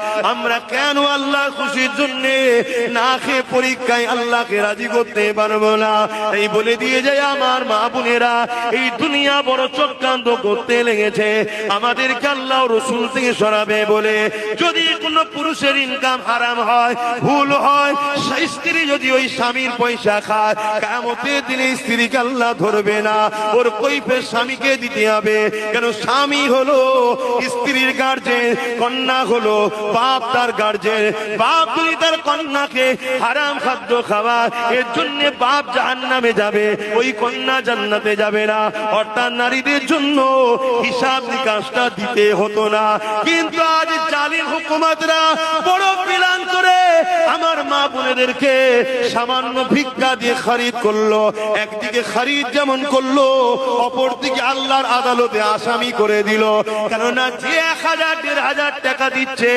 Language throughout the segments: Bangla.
আমরা কেন আল্লাহ খুশির জন্য না খেয়ে পরীক্ষায় আল্লাহকে রাজি করতে পারব না? এই বলে দিয়ে যায় আমার মা বোনেরা, এই দুনিয়া বড় চক্রান্ত করতে লেগেছে। আমাদেরকে আল্লাহ রসুল থেকে সরাবে বলে যদি কোন পুরুষের ইনকাম হারাম হয়, ভুল হয় স্ত্রী যদি ওই স্বামীর পয়সা খায় কামতে দিনে স্ত্রীকে আল্লাহ ধরবে না। ওর কৈফের স্বামীকে দিতে হবে। কেন স্বামী হলো স্ত্রীর গার্জেন কন্যা হলো বাপ তার গার্জেন, বাপ যদি তার কন্যাকে হারাম খাদ্য খাওয়া, এর জন্য বাপ জাহান্নামে যাবে, ওই কন্যা জান্নাতে যাবে না। অর্থাৎ নারীদের জন্য হিসাব নিকাশটা দিতে হতো না। কিন্তু আজ জালিম হুকুমাতরা বড় পিলান করে আমার মা বোনেদেরকে সামান্য ভিক্ষা দিয়ে খারিদ করল, একদিকে খরিদ যেমন করল, অপরদিকে আল্লাহর আদালতে আসামি করে দিল। কেননা যে এক হাজার, দেড় হাজার টাকা দিচ্ছে,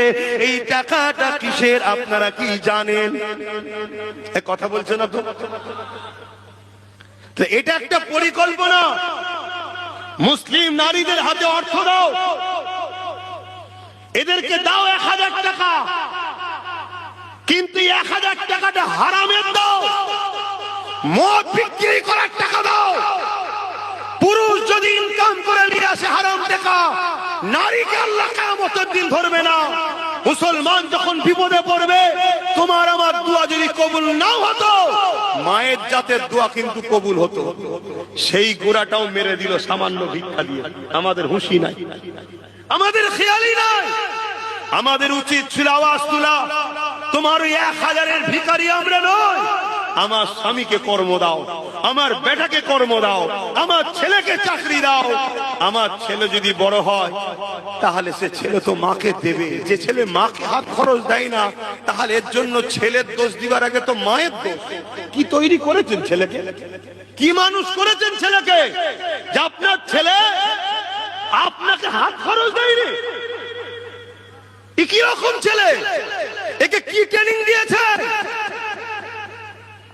এই টাকাটা কিসের আপনারা কি জানেন? কথা বলছেন তো এটা একটা পরিকল্পনা। মুসলিম নারীদের হাতে অর্থ দাও। এদেরকে দাও এক হাজার টাকা। কিন্তু এক হাজার টাকাটা হারামের দাও। মদ বিক্রি করার টাকা দাও। পুরুষ যদি ইনকাম করে নিয়ে আসে হারাম টাকা, নারীকে আল্লাহ কেমতের দিন ধরবে না। মুসলমান যখন বিপদে পড়বে, তোমার আমার দোয়া যদি কবুল নাও হতো, মায়ের জাতের দোয়া কিন্তু কবুল হতো। সেই গোড়াটাও মেরে দিল সামান্য ভিক্ষা দিয়ে। আমাদের হুঁশি নাই। আমাদের খেয়ালই নাই। আমাদের উচিত ছিল আওয়াজ তোলা। তোমার ওই এক হাজারের ভিকারি আমরা নয় আমার স্বামীকে কর্ম দাও, আমার বেটাকে কর্ম দাও, আমার ছেলেকে চাকরি দাও। আমার ছেলে যদি বড় হয়, তাহলে সে ছেলে তো মাকে দেবে। যে ছেলে মাকে হাত খরচ দেয় না, তাহলে এর জন্য ছেলের দোষ দিবার আগে তো মায়ের দোষ। কি তৈরি করেছেন ছেলেকে? কি মানুষ করেছেন ছেলেকে? যে আপনার ছেলে আপনাকে হাত খরচ দেয়নি।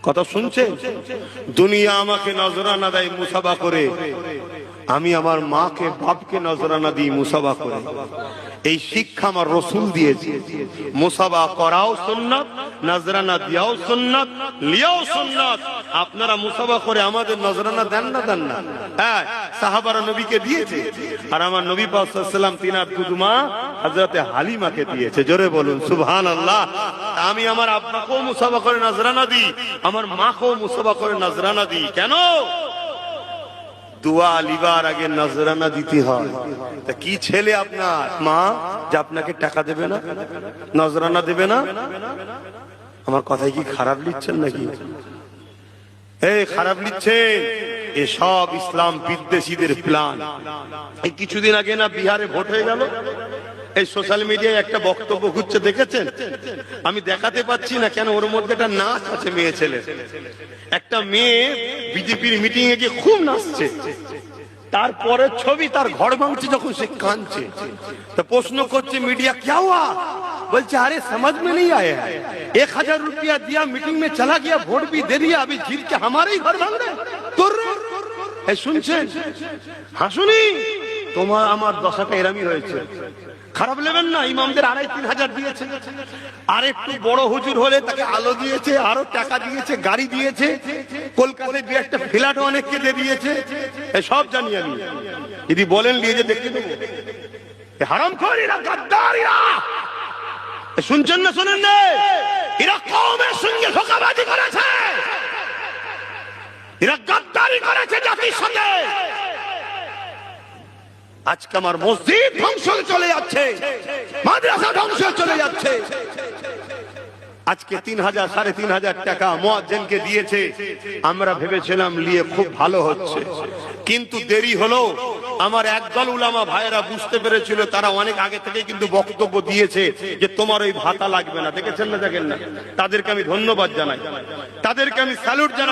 কথা শুনছে? দুনিয়া আমাকে নজরানা দেয় মুসাবা করে। আমি আমার মাকে, বাপকে নজরানা দিই মুসাবা করে। এই শিক্ষা আমার রসুল দিয়েছে। মুসাবা করাও সুন্নাত, নজরানা দিয়াও সুন্নাত, লিয়াও সুন্নাত। আপনারা মুসাবা করে আমাদের নজরানা দেন না দেন না? হ্যাঁ সাহাবারা নবীকে দিয়েছে। আর আমার নবী পাসাল্লাম তিনার দুদুমা হজরতে হালিমাকে দিয়েছে। জোরে বলুন সুবহান আল্লাহ আমি আমার আপনাকেও মুসাবা করে নজরানা দিই, আমার মাকেও মুসাবা করে নজরানা দিই। কেন? লিবার আগে নজরানা দিতে তা কি ছেলে আপনার? মা, যে আপনাকে টাকা দেবে না? নজরানা দেবে না? আমার কি খারাপ নাকি? খারাপ এসব ইসলাম বিদ্বেষীদের প্ল্যান। এই কিছুদিন আগে না বিহারে ভোট হয়ে গেল? এই সোশ্যাল মিডিয়ায় একটা বক্তব্য ঘুরছে দেখেছেন আমি দেখাতে পাচ্ছি না কেন ওর মধ্যে একটা নাচ আছে মেয়ে ছেলে একটা মেয়ে বিজেপির মিটিং এ গিয়ে খুব নাচছে তারপরে ছবি তার ঘর ভাঙছে যখন সে কাঁদছে তো প্রশ্ন করছে মিডিয়া क्या हुआ बोलते अरे समझ में नहीं आया है एक हजार रुपया दिया मीटिंग में चला गया वोट भी दे दिया अभी जीत के हमारे ही घर भांग रहे তোর এই শুনছেন হাসুনি তোমার আমার দশাটা এরামি হয়েছে খারাপ নেবেন না, ইমামদের আড়াই তিন হাজার দিয়েছে। আর একটু বড় হুজুর হলে তাকে আলো দিয়েছে, আরও টাকা দিয়েছে, গাড়ি দিয়েছে, কলকাতায় দু একটা ফ্ল্যাট অনেককে দিয়ে দিয়েছে। সব জানি আমি। যদি বলেন, নিয়ে যে দেখতে দেবো। হারাম খোর এরা গাদ্দার শুনছেন না, শুনেন না? এরা কমের সঙ্গে ধোকাবাজি করেছে। এরা গাদ্দারি করেছে জাতির সঙ্গে। আজকে আমার মসজিদ ধ্বংস চলে যাচ্ছে। মাদ্রাসা ধ্বংস চলে যাচ্ছে। আজকে তিন হাজার, সাড়ে তিন হাজার টাকা মোয়াজ্জেনকে দিয়েছে। আমরা ভেবেছিলাম, নিয়ে খুব ভালো হচ্ছে। কিন্তু দেরি হলো। আমার একদল উলামা ভাইয়েরা বুঝতে পেরেছিল, তারা অনেক আগে থেকে কিন্তু বক্তব্য দিয়েছে যে, তোমার ওই ভাতা লাগবে না। দেখেছেন না দেখেন না? তাদেরকে আমি ধন্যবাদ জানাই। তাদেরকে আমি স্যালুট জানাই।